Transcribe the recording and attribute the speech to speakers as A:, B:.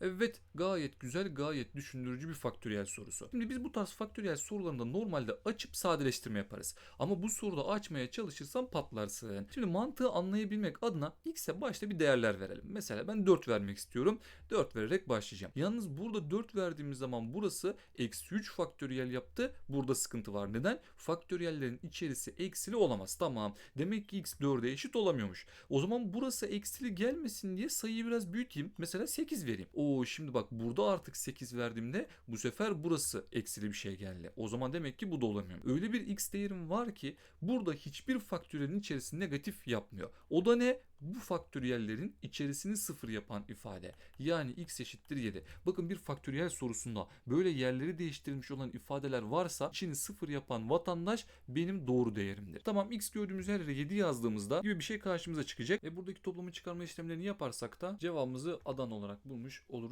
A: Evet gayet güzel gayet düşündürücü bir faktöriyel sorusu. Şimdi biz bu tarz faktöriyel sorularında normalde açıp sadeleştirme yaparız. Ama bu soruda açmaya çalışırsan patlarsın. Şimdi mantığı anlayabilmek adına x'e başta bir değerler verelim. Mesela ben 4 vermek istiyorum. 4 vererek başlayacağım. Yalnız burada 4 verdiğimiz zaman burası eksi 3 faktöriyel yaptı. Burada sıkıntı var. Neden? Faktöriyellerin içerisi eksili olamaz. Tamam. Demek ki x 4'e eşit olamıyormuş. O zaman burası eksili gelmesin diye sayıyı biraz büyüteyim. Mesela 8 vereyim. Oo şimdi bak burada artık 8 verdiğimde bu sefer burası eksili bir şey geldi. O zaman demek ki bu da olamıyor. Öyle bir x değerim var ki burada hiçbir faktöriyelin içerisini negatif yapmıyor. O da ne? Bu faktöriyellerin içerisini sıfır yapan ifade. Yani x eşittir 7. Bakın bir faktöriyel sorusunda böyle yerleri değiştirilmiş olan ifadeler varsa içini sıfır yapan vatandaş benim doğru değerimdir. Tamam x gördüğümüz her yere 7 yazdığımızda gibi bir şey karşımıza çıkacak. E buradaki toplamı çıkarma işlemlerini yaparsak da cevabımızı adan olarak bulmuş.